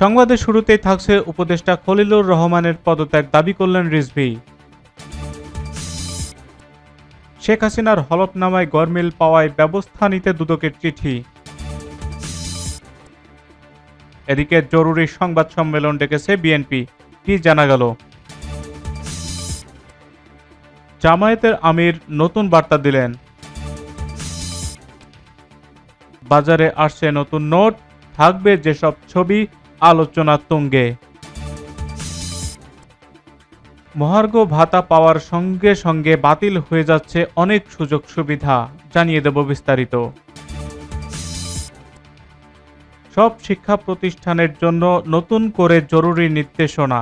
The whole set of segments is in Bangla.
সংবাদের শুরুতেই থাকছে উপদেষ্টা খলিলুর রহমানের পদত্যাগ দাবি করলেন রিজভি। শেখ হাসিনার হলফনামায় গরমিল পাওয়ায় ব্যবস্থা নিতে দুদকের চিঠি। এদিকে জরুরি সংবাদ সম্মেলন ডেকেছে বিএনপি, কি জানা গেল? জামায়াতের আমির নতুন বার্তা দিলেন। বাজারে আসছে নতুন নোট, থাকবে যেসব ছবি আলোচনা তুঙ্গে। মহার্ঘ ভাতা পাওয়ার সঙ্গে সঙ্গে বাতিল হয়ে যাচ্ছে অনেক সুযোগ সুবিধা, জানিয়ে দেব বিস্তারিত। সব শিক্ষা প্রতিষ্ঠানের জন্য নতুন করে জরুরি নির্দেশনা।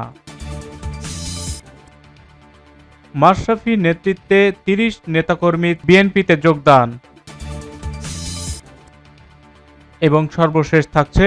মাশরাফি নেতৃত্বে তিরিশ নেতাকর্মী বিএনপিতে যোগদান। এবং সর্বশেষ থাকছে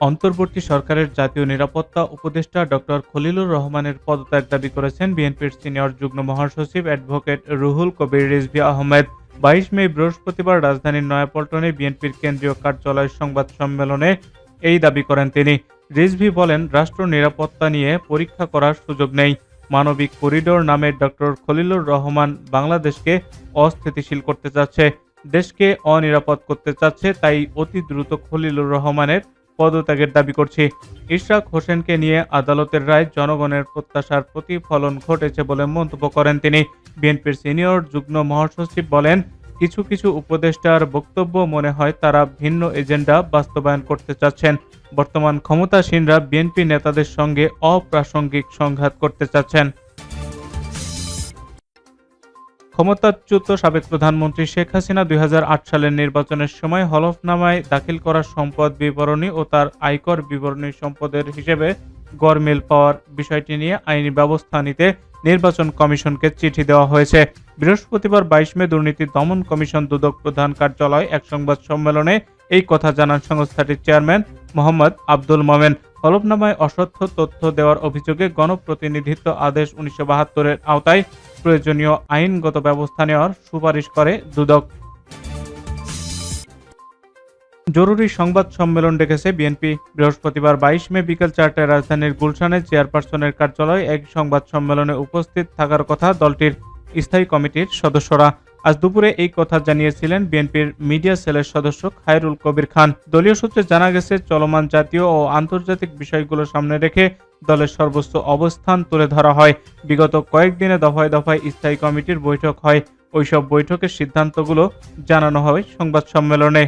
অন্তর্বর্তী সরকারের জাতীয় নিরাপত্তা উপদেষ্টা ডক্টর খলিলুর রহমানের পদত্যাগ দাবি করেছেন বিএনপির সিনিয়র যুগ্ম মহাসচিব অ্যাডভোকেট রুহুল কবির রিজভি আহমেদ। বাইশ মে বৃহস্পতিবার রাজধানীর নয়াপল্টনে বিএনপির কেন্দ্রীয় কার্যালয় সংবাদ সম্মেলনে এই দাবি করেন তিনি। রিজভি বলেন, রাষ্ট্র নিরাপত্তা নিয়ে পরীক্ষা করার সুযোগ নেই। মানবিক করিডোর নামে ডক্টর খলিলুর রহমান বাংলাদেশকে অস্থিতিশীল করতে চাচ্ছে। দেশকে অনিরাপদ করতে চাচ্ছে, তাই অতি দ্রুত খলিলুর রহমানের পদত্যাগের দাবি করছি। ইশরাক হোসেনকে নিয়ে আদালতের রায় জনগণের প্রত্যাশার প্রতিফলন ঘটেছে বলে মন্তব্য করেন তিনি। বিএনপির সিনিয়র যুগ্ম মহাসচিব বলেন, কিছু কিছু উপদেষ্টার বক্তব্য মনে হয় তারা ভিন্ন এজেন্ডা বাস্তবায়ন করতে চাচ্ছেন। বর্তমান ক্ষমতাসীনরা বিএনপি নেতাদের সঙ্গে অপ্রাসঙ্গিক সংঘাত করতে চাচ্ছেন। ক্ষমতাচ্যুত সাবেক প্রধানমন্ত্রী শেখ হাসিনা দুই হাজার আট সালের নির্বাচনের সময় হলফনামায় দাখিল করা সম্পদ বিবরণী ও তার আয়কর বিবরণী সম্পদের হিসেবে গরমিল পাওয়ার বিষয়টি নিয়ে আইনি ব্যবস্থা নিতে নির্বাচন কমিশনকে চিঠি দেওয়া হয়েছে। বৃহস্পতিবার বাইশ মে দুর্নীতি দমন কমিশন দুদক প্রধান কার্যালয় এক সংবাদ সম্মেলনে এই কথা জানান সংস্থাটির চেয়ারম্যান মোহাম্মদ আব্দুল মোমেন। হলফনামায় অসত্য তথ্য দেওয়ার অভিযোগে গণপ্রতিনিধিত্ব আদেশ উনিশশো বাহাত্তরের আওতায় প্রয়োজনীয় আইনগত ব্যবস্থা নেওয়ার সুপারিশ করে দুদক। জরুরি সংবাদ সম্মেলন ডেকেছে বিএনপি। বৃহস্পতিবার বাইশ মে বিকেল চারটায় রাজধানীর গুলশানে চেয়ারপারসনের কার্যালয়ে এক সংবাদ সম্মেলনে উপস্থিত থাকার কথা দলটির স্থায়ী কমিটির সদস্যরা। আজ দুপুরে এই কথা জানিয়েছিলেন বিএনপির মিডিয়া সেলের সদস্য খায়রুল কবির খান। দলীয় সূত্রে জানা গেছে, চলমান জাতীয় ও আন্তর্জাতিক বিষয়গুলো সামনে রেখে দলের সর্বোচ্চ অবস্থান তুলে ধরা হয়। বিগত কয়েকদিনে দফায় দফায় স্থায়ী কমিটির বৈঠক হয়। ওইসব বৈঠকের সিদ্ধান্তগুলো জানানো হয় সংবাদ সম্মেলনে।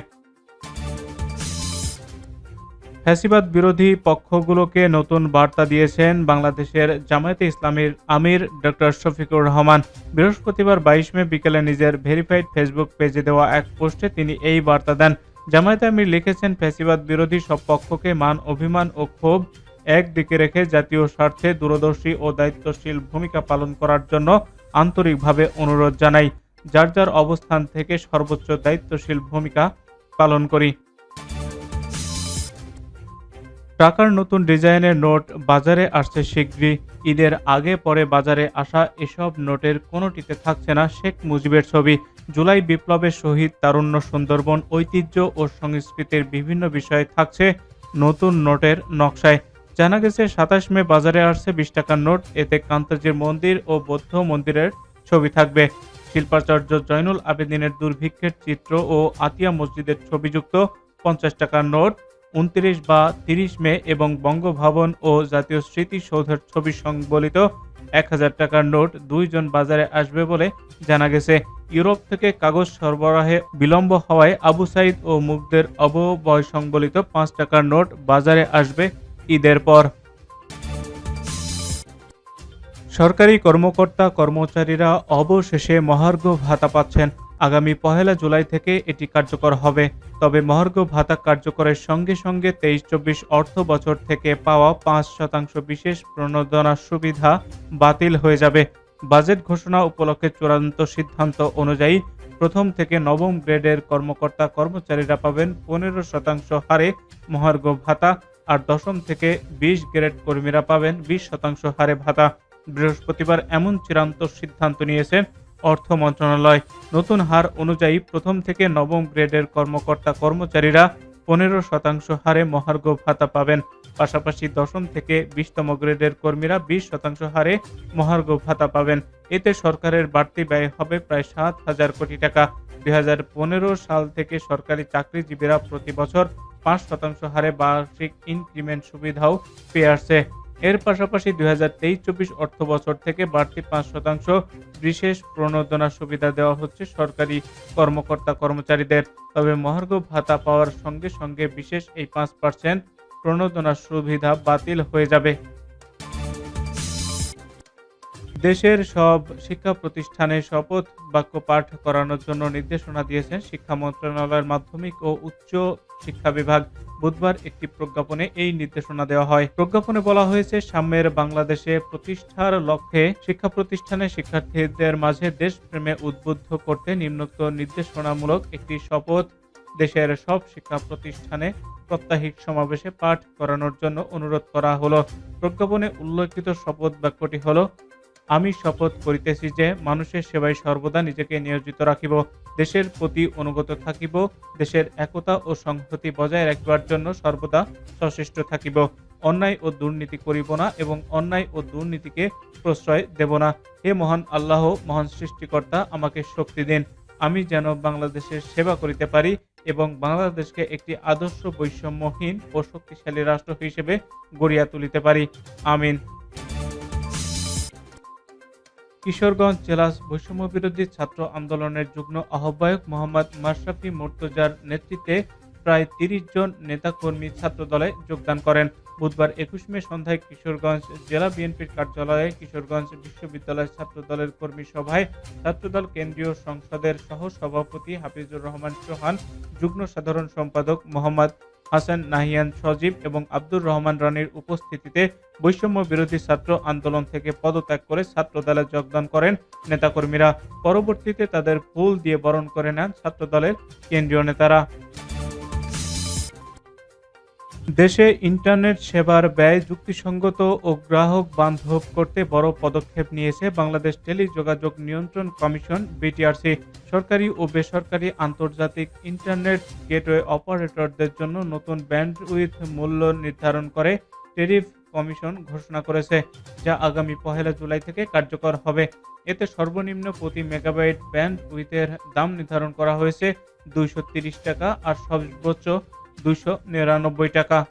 ফ্যাসিবাদ বিরোধী পক্ষগুলোকে নতুন বার্তা দিয়েছেন বাংলাদেশের জামায়াতে ইসলামীর আমির ডক্টর শফিকুর রহমান। বৃহস্পতিবার বাইশ মে বিকেলে নিজের ভেরিফাইড ফেসবুক পেজে দেওয়া এক পোস্টে তিনি এই বার্তা দেন। জামায়াতে আমির লিখেছেন, ফ্যাসিবাদ বিরোধী সব পক্ষকে মান, অভিমান ও ক্ষোভ একদিকে রেখে জাতীয় স্বার্থে দূরদর্শী ও দায়িত্বশীল ভূমিকা পালন করার জন্য আন্তরিকভাবে অনুরোধ জানাই। যার যার অবস্থান থেকে সর্বোচ্চ দায়িত্বশীল ভূমিকা পালন করি। টাকার নতুন ডিজাইনের নোট বাজারে আসছে শীঘ্রই। ঈদের আগে পরে বাজারে আসা এসব নোটের কোনোটিতে থাকছে না শেখ মুজিবের ছবি। জুলাই বিপ্লবের শহীদ তারুণ্য সুন্দরবন ঐতিহ্য ও সংস্কৃতির বিভিন্ন বিষয়ে থাকছে নতুন নোটের নকশায়। জানা গেছে, সাতাশ মে বাজারে আসছে বিশ টাকার নোট। এতে কান্তাজির মন্দির ও বৌদ্ধ মন্দিরের ছবি থাকবে। শিল্পাচার্য জয়নুল আবেদিনের দুর্ভিক্ষের চিত্র ও আতিয়া মসজিদের ছবিযুক্ত পঞ্চাশ টাকার নোট, উনত্রিশ বা তিরিশ মে এবং বঙ্গভবন ও জাতীয় স্মৃতিসৌধের ছবি সংবলিত এক হাজার টাকার নোট দুইজন বাজারে আসবে বলে জানা গেছে। ইউরোপ থেকে কাগজ সরবরাহে বিলম্ব হওয়ায় আবু সাইদ ও মুগদের অববয় সংবলিত পাঁচ টাকার নোট বাজারে আসবে ঈদের পর। সরকারি কর্মকর্তা কর্মচারীরা অবশেষে মহার্ঘ ভাতা পাচ্ছেন। আগামী পহেলা জুলাই থেকে এটি কার্যকর হবে। তবে মহার্ঘ ভাতা কার্যকরের সঙ্গে সঙ্গে তেইশ চব্বিশ অর্থ বছর থেকে পাওয়া পাঁচ শতাংশ বিশেষ প্রণোদনা সুবিধা বাতিল হয়ে যাবে। বাজেট ঘোষণা উপলক্ষে চূড়ান্ত সিদ্ধান্ত অনুযায়ী প্রথম থেকে নবম গ্রেডের কর্মকর্তা কর্মচারীরা পাবেন পনেরো শতাংশ হারে মহার্ঘ ভাতা আর দশম থেকে বিশ গ্রেড কর্মীরা পাবেন বিশ শতাংশ হারে ভাতা। বৃহস্পতিবার এমন চূড়ান্ত সিদ্ধান্ত নিয়েছে অর্থ মন্ত্রণালয়। নতুন হার অনুযায়ী প্রথম থেকে নবম গ্রেডের কর্মকর্তা কর্মচারীরা পনেরো শতাংশ হারে মহার্ঘ ভাতা পাবেন। পাশাপাশি দশম থেকে বিশতম গ্রেডের কর্মীরা বিশ শতাংশ হারে মহার্ঘ ভাতা পাবেন। এতে সরকারের বাড়তি ব্যয় হবে প্রায় সাত হাজার কোটি টাকা। দুই হাজার পনেরো সাল থেকে সরকারি চাকরিজীবীরা প্রতি বছর পাঁচ শতাংশ হারে বার্ষিক ইনক্রিমেন্ট সুবিধাও পেয়ে আসছে এর পাশাপাশি দুই হাজার তেইশ চব্বিশ অর্থ বছর থেকে বাড়তি পাঁচ শতাংশ বিশেষ প্রণোদনা সুবিধা দেওয়া হচ্ছে সরকারি কর্মকর্তা কর্মচারীদের। তবে মহার্ঘ ভাতা পাওয়ার সঙ্গে সঙ্গে বিশেষ এই পাঁচ পার্সেন্ট প্রণোদনা সুবিধা বাতিল হয়ে যাবে। দেশের সব শিক্ষা প্রতিষ্ঠানে শপথ বাক্য পাঠ করানোর জন্য নির্দেশনা দিয়েছেন শিক্ষা মন্ত্রণালয়ের মাধ্যমিক ও উচ্চ শিক্ষা বিভাগ। বুধবার একটি প্রজ্ঞাপনে এই নির্দেশনা দেওয়া হয়। প্রজ্ঞাপনে বলা হয়েছে, সাম্যের বাংলাদেশে প্রতিষ্ঠার লক্ষ্যে শিক্ষা প্রতিষ্ঠানে শিক্ষার্থীদের মাঝে দেশপ্রেমে উদ্বুদ্ধ করতে নিম্নোক্ত নির্দেশনামূলক একটি শপথ দেশের সব শিক্ষা প্রতিষ্ঠানে প্রত্যাহিক সমাবেশে পাঠ করানোর জন্য অনুরোধ করা হলো। প্রজ্ঞাপনে উল্লেখিত শপথ বাক্যটি হলো আমি শপথ করিতেছি যে মানুষের সেবায় সর্বদা নিজেকে নিয়োজিত রাখিব, দেশের প্রতি অনুগত থাকিব, দেশের একতা ও সংহতি বজায় রাখিবার জন্য সর্বদা সচেষ্ট থাকিব। অন্যায় ও দুর্নীতি করিব না এবং অন্যায় ও দুর্নীতিকে প্রশ্রয় দেব না। হে মহান আল্লাহ, মহান সৃষ্টিকর্তা, আমাকে শক্তি দিন। আমি যেন বাংলাদেশের সেবা করিতে পারি এবং বাংলাদেশকে একটি আদর্শ বৈষম্যহীন ও শক্তিশালী রাষ্ট্র হিসেবে গড়িয়া তুলিতে পারি। আমিন। কিশোরগঞ্জ জেলা বৈষম্য বিরোধী ছাত্র আন্দোলনের যুগ্ম আহ্বায়ক মোহাম্মদ মাশরাফি মুর্তজার নেতৃত্বে প্রায় তিরিশ জন নেতাকর্মী ছাত্র দলে যোগদান করেন। বুধবার একুশ মে সন্ধ্যায় কিশোরগঞ্জ জেলা বিএনপির কার্যালয়ে কিশোরগঞ্জ বিশ্ববিদ্যালয় ছাত্র দলের কর্মী সভায় ছাত্রদল কেন্দ্রীয় সংসদের সহ সভাপতি হাফিজুর রহমান চৌহান, যুগ্ম সাধারণ সম্পাদক মোহাম্মদ হাসান নাহিয়ান সজীব এবং আব্দুর রহমান রানীর উপস্থিতিতে বৈষম্য বিরোধী ছাত্র আন্দোলন থেকে পদত্যাগ করে ছাত্র দলে যোগদান করেন নেতাকর্মীরা। পরবর্তীতে তাদের ফুল দিয়ে বরণ করে নেন ছাত্র দলের কেন্দ্রীয় নেতারা। দেশে ইন্টারনেট সেবার ব্যয় যুক্তিসঙ্গত ও গ্রাহক বান্ধব করতে বড় পদক্ষেপ নিয়েছে বাংলাদেশ টেলিযোগাযোগ নিয়ন্ত্রণ কমিশন, বিটিআরসি। সরকারি ও বেসরকারি আন্তর্জাতিক ইন্টারনেট গেটওয়ে অপারেটরদের জন্য নতুন ব্যান্ডউইথ মূল্য নির্ধারণ করে টেরিফ কমিশন ঘোষণা করেছে, যা আগামী পহেলা জুলাই থেকে কার্যকর হবে। এতে সর্বনিম্ন প্রতি মেগাবাইট ব্যান্ড উইথের দাম নির্ধারণ করা হয়েছে দুইশো টাকা আর সর্বোচ্চ দুইশো নিরানব্বই টাকা।